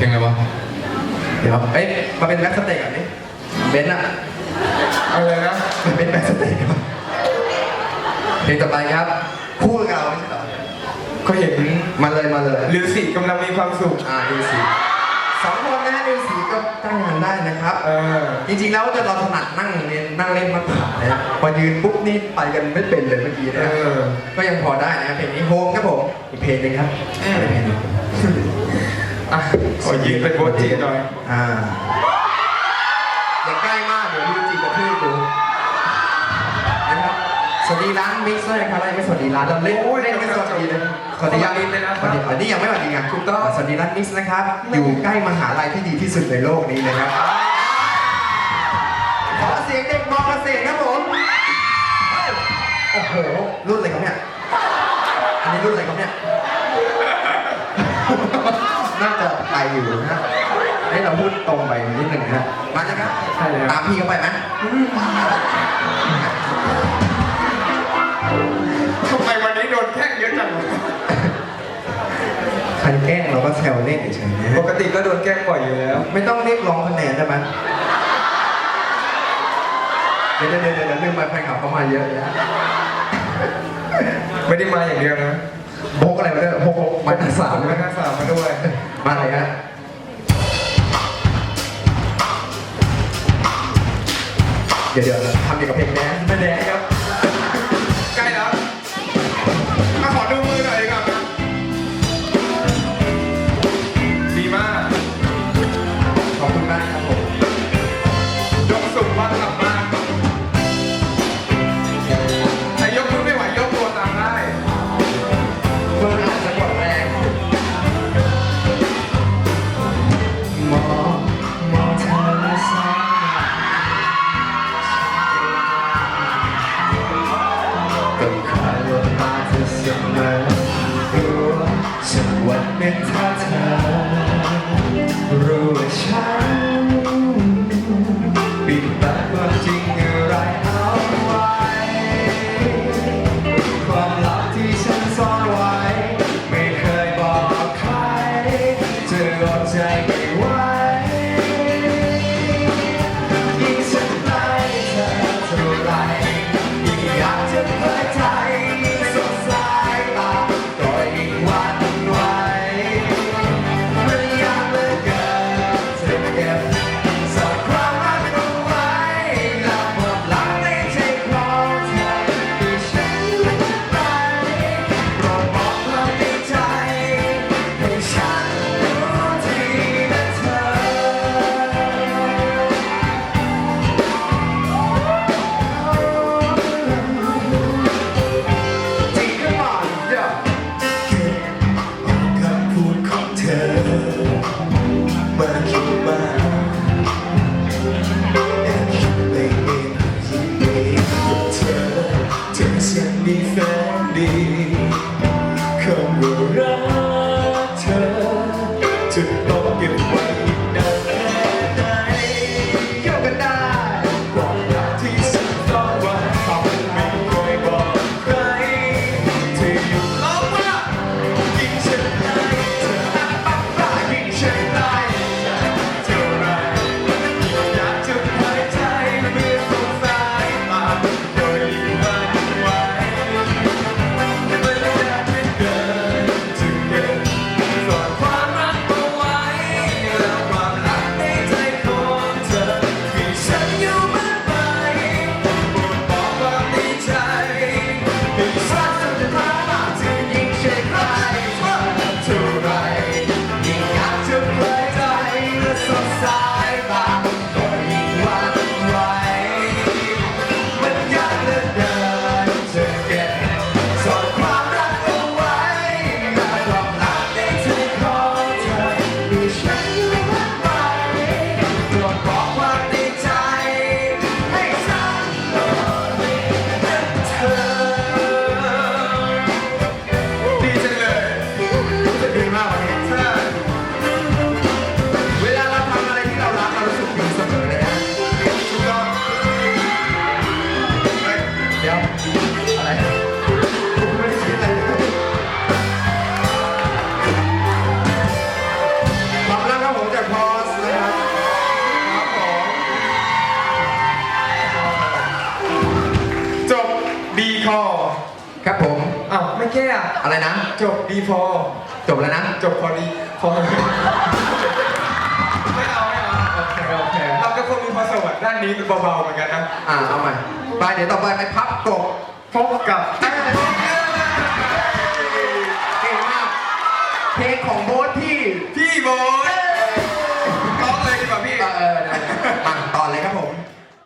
เพลงอะไรวะ เดี๋ยวเอ้ยมาเป็นแบ็คสเตจก่อนดิเบนซ์อะอะไรนะมันเป็นแบ็คสเตจก่อนเพลงต่อไปครับคู่กับเราไม่ใช่เหรอก็เห็นมาเลยมาเลยลิวสิกำลังมีความสุข อ่าดูสีสองคนนะฮะดูสีก็ตั้งงานได้นะครับ เออ จริงๆแล้วจะเราถนัดนั่งเรียนนั่งเล่นมากกว่านะฮะพอยืนปุ๊บนี่ไปกันไม่เป็นเลยเมื่อกี้เอนะอก็ยังพอได้นะครับเพลงนี้โฮมครับผมอีกเพลงหนึงครับอะไรเพลงนี้ อะขอยืนเป็นโบจีหน่อย อ่าอย่าใกล้มากเดี๋ยวดูจีกระทืบดูนะครับสวัสดีร้านมิกซ์ด้วยนะครับไม่สวัสดีร้านเราเล่นเล่นไม่สวัสดีเลยสวัสดียังสวัสดีเลยนะครับ สวัสดีอันนี้ยังไม่สวัสดีไงถูกต้องสวัสดีร้านมิกซ์นะครับ อยู่ใกล้มหาลัยที่ดีที่สุดในโลกนี้นะครับ ขอเสียงเด็กมอเกษตรครับผม อยู่นะให้เราพูดตรงไปนิดหนึ่งนะมาเลยครับใช่แล้ว ตามพี่เขาไปไหมทำไมวันนี้โดนแท็กเยอะจัง ใครแกล้งเราก็แซวเล่นเฉยๆนะปกติก็โดนแกล้งบ่อยอยู่แล้วไม่ต้องเรียกร้องคะแนนได้ไหมเดี๋ยวเดี๋ยวเดี๋ยวเดี๋ยวลืมไปแฟนคลับเขามาเยอะนะไม่ได้มาอย่างเดียวนะโบกอะไรมาด้วยโบกมาทั้งสามมานะหน้าสามมาด้วย มาอะไรฮะเดี๋ยวเดี๋ยวทำเกี่ยวกับเพลงแดนซ์ไม่แดนซ์ครับ ใกล้แล้วมาขอดูมือหน่อยดีกว่า สักวันหนึ่งถ้าเธอ จ ครับผมอ้าวไม่แค่อะอะไรนะ จบดีพอจบแล้วนะ จบพอดีพอไม่เอาไม่เอาโอเคโอเคเราก็คงมีพอสวัสค์ด้านนี้เบาๆเหมือนกันนะ อ่าเอาใหม่ไปเดี๋ยวต่อไปไปพับกบ พบกับเก่งม